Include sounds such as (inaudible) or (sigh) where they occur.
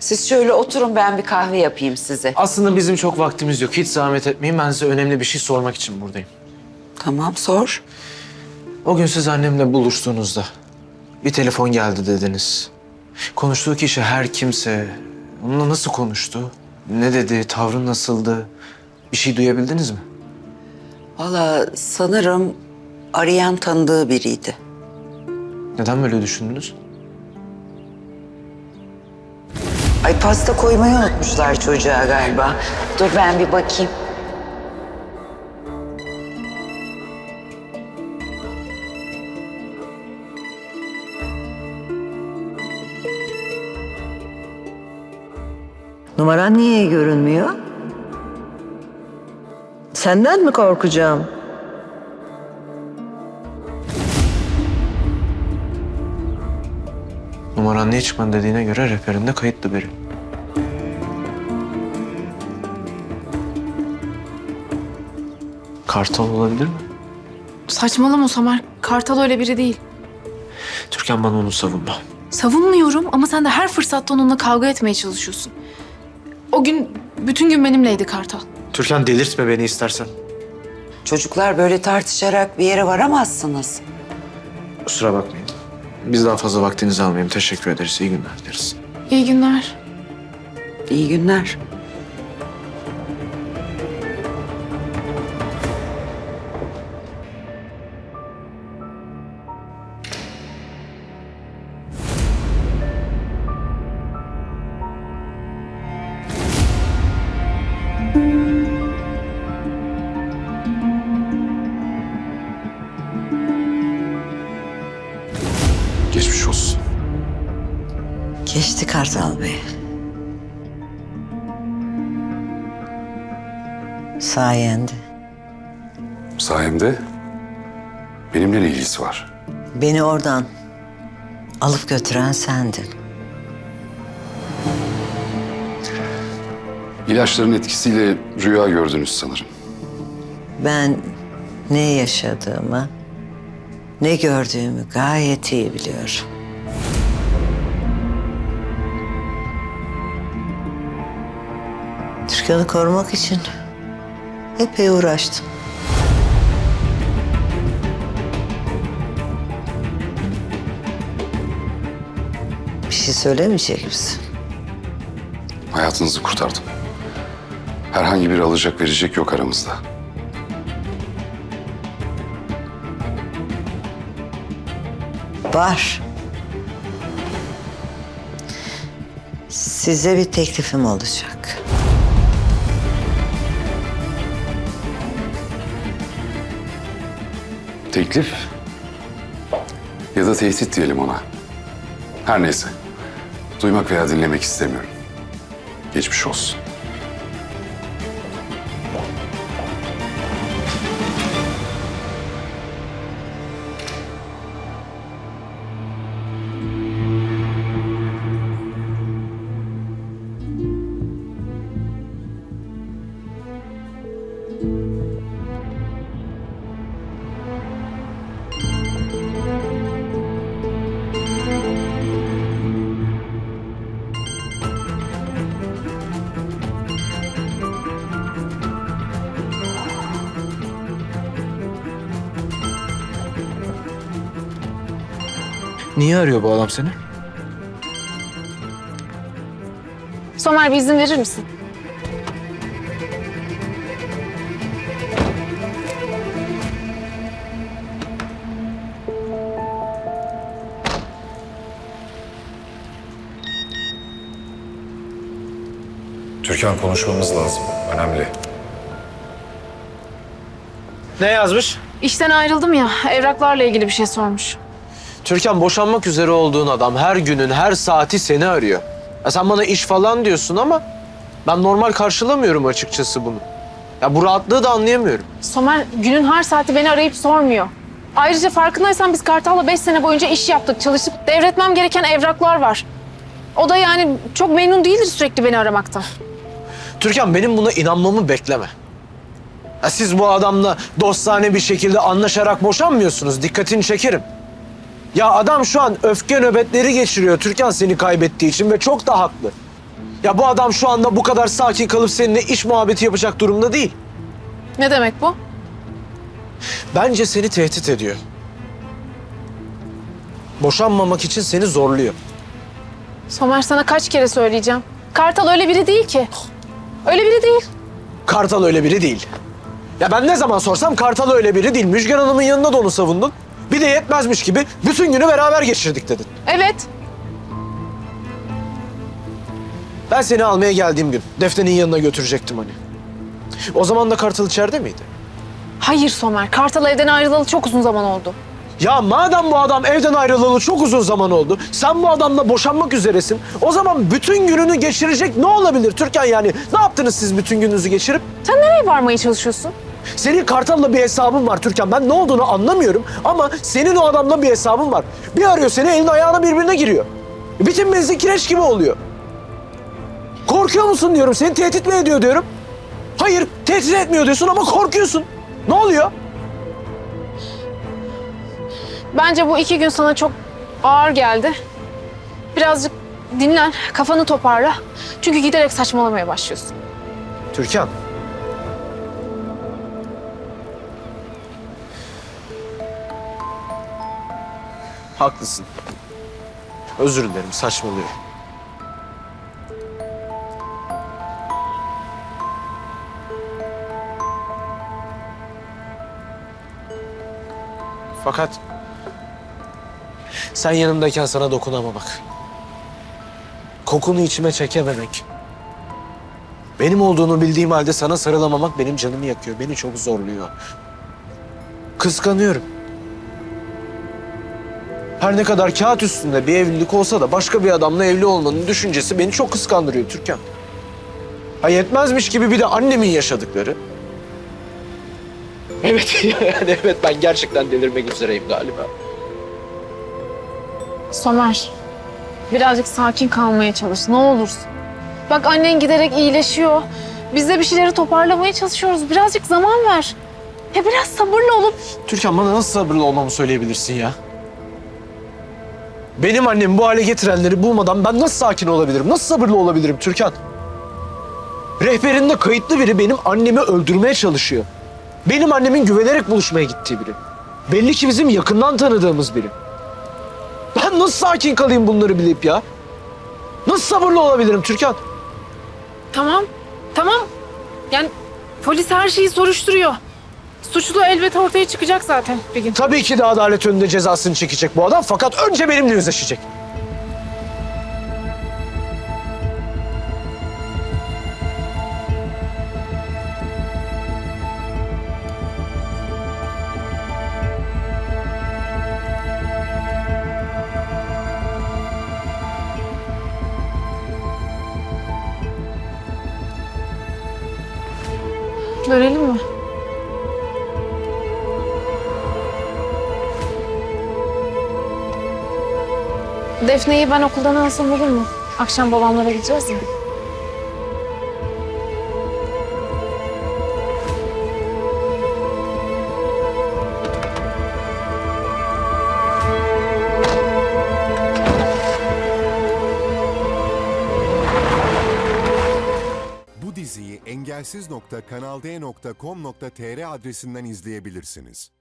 Siz şöyle oturun ben bir kahve yapayım size. Aslında bizim çok vaktimiz yok. Hiç zahmet etmeyin. Ben size önemli bir şey sormak için buradayım. Tamam sor. O gün siz annemle buluştuğunuzda bir telefon geldi dediniz. Konuştuğu kişi her kimse. Onunla nasıl konuştu? Ne dedi? Tavrı nasıldı? Bir şey duyabildiniz mi? Valla sanırım arayan tanıdığı biriydi. Neden böyle düşündünüz? Ay pasta koymayı unutmuşlar çocuğa galiba. Dur ben bir bakayım. Numaran niye görünmüyor? Senden mi korkacağım? Numaran niye çıkmadı dediğine göre rehberinde kayıtlı biri. Kartal olabilir mi? Saçmalama Somer. Kartal öyle biri değil. Türkan bana onu savunma. Savunmuyorum ama sen de her fırsatta onunla kavga etmeye çalışıyorsun. O gün bütün gün benimleydi Kartal. Türkan delirtme beni istersen. Çocuklar böyle tartışarak bir yere varamazsınız. Kusura bakmayın. Biz daha fazla vaktinizi almayayım. Teşekkür ederiz. İyi günler dileriz. İyi günler. İyi günler. Geçmiş olsun. Geçti Kartal Bey. Sayende. Sayemde benimle ne ilgisi var? Beni oradan alıp götüren sendin. İlaçların etkisiyle rüya gördünüz sanırım. Ben ne yaşadığımı, ne gördüğümü gayet iyi biliyorum. Türkan'ı korumak için epey uğraştım. Bir şey söylemeyecek misin? Hayatınızı kurtardım. Herhangi bir alacak verecek yok aramızda. Var. Size bir teklifim olacak. Teklif ya da tehdit diyelim ona. Her neyse. Duymak veya dinlemek istemiyorum. Geçmiş olsun. Niye arıyor bu adam seni? Somer bir izin verir misin? Türkan konuşmamız lazım. Önemli. Ne yazmış? İşten ayrıldım ya. Evraklarla ilgili bir şey sormuş. Türkan boşanmak üzere olduğun adam her günün her saati seni arıyor. Ya sen bana iş falan diyorsun ama ben normal karşılamıyorum açıkçası bunu. Ya bu rahatlığı da anlayamıyorum. Somer günün her saati beni arayıp sormuyor. Ayrıca farkındaysan biz Kartal'la beş sene boyunca iş yaptık, çalıştık. Devretmem gereken evraklar var. O da yani çok memnun değildir sürekli beni aramaktan. Türkan benim buna inanmamı bekleme. Ya siz bu adamla dostane bir şekilde anlaşarak boşanmıyorsunuz. Dikkatini çekerim. Ya adam şu an öfke nöbetleri geçiriyor Türkan seni kaybettiği için ve çok da haklı. Ya bu adam şu anda bu kadar sakin kalıp seninle iş muhabbeti yapacak durumda değil. Ne demek bu? Bence seni tehdit ediyor. Boşanmamak için seni zorluyor. Somer sana kaç kere söyleyeceğim. Kartal öyle biri değil ki. Öyle biri değil. Kartal öyle biri değil. Ya ben ne zaman sorsam Kartal öyle biri değil. Müjgan Hanım'ın yanında da onu savundun. Bir de yetmezmiş gibi bütün günü beraber geçirdik dedin. Evet. Ben seni almaya geldiğim gün Defne'nin yanına götürecektim hani. O zaman da Kartal içeride miydi? Hayır Somer. Kartal evden ayrılalı çok uzun zaman oldu. Ya madem bu adam evden ayrılalı çok uzun zaman oldu, sen bu adamla boşanmak üzeresin. O zaman bütün gününü geçirecek ne olabilir Türkan yani? Ne yaptınız siz bütün gününüzü geçirip? Sen nereye varmaya çalışıyorsun? Senin Kartal'la bir hesabın var Türkan. Ben ne olduğunu anlamıyorum ama senin o adamla bir hesabın var. Bir arıyor seni elin ayağına birbirine giriyor. Bütün benzin kireç gibi oluyor. Korkuyor musun diyorum. Seni tehdit mi ediyor diyorum. Hayır tehdit etmiyor diyorsun ama korkuyorsun. Ne oluyor? Bence bu iki gün sana çok ağır geldi. Birazcık dinlen, kafanı toparla. Çünkü giderek saçmalamaya başlıyorsun. Türkan. Haklısın. Özür dilerim saçmalıyorum. Fakat sen yanımdayken sana dokunamamak. Kokunu içime çekememek. Benim olduğunu bildiğim halde sana sarılamamak benim canımı yakıyor. Beni çok zorluyor. Kıskanıyorum. Her ne kadar kağıt üstünde bir evlilik olsa da başka bir adamla evli olmanın düşüncesi beni çok kıskandırıyor Türkan. Ha yetmezmiş gibi bir de annemin yaşadıkları. (laughs) Evet yani evet ben gerçekten delirmek üzereyim galiba. Somer, birazcık sakin kalmaya çalış ne olursun. Bak annen giderek iyileşiyor. Biz de bir şeyleri toparlamaya çalışıyoruz. Birazcık zaman ver. Ya biraz sabırlı olup Türkan bana nasıl sabırlı olmamı söyleyebilirsin ya? Benim annem bu hale getirenleri bulmadan ben nasıl sakin olabilirim? Nasıl sabırlı olabilirim Türkan? Rehberinde kayıtlı biri benim annemi öldürmeye çalışıyor. Benim annemin güvenerek buluşmaya gittiği biri. Belli ki bizim yakından tanıdığımız biri. Ben nasıl sakin kalayım bunları bilip ya? Nasıl sabırlı olabilirim Türkan? Tamam, tamam. Yani polis her şeyi soruşturuyor. Suçlu elbet ortaya çıkacak zaten bir gün. Tabii ki de adalet önünde cezasını çekecek bu adam fakat önce benimle yüzleşecek. Görelim mi? Defne'yi ben okuldan alsam olur mu? Akşam babamlara gideceğiz ya. Bu diziyi engelsiz.kanalde.com.tr adresinden izleyebilirsiniz.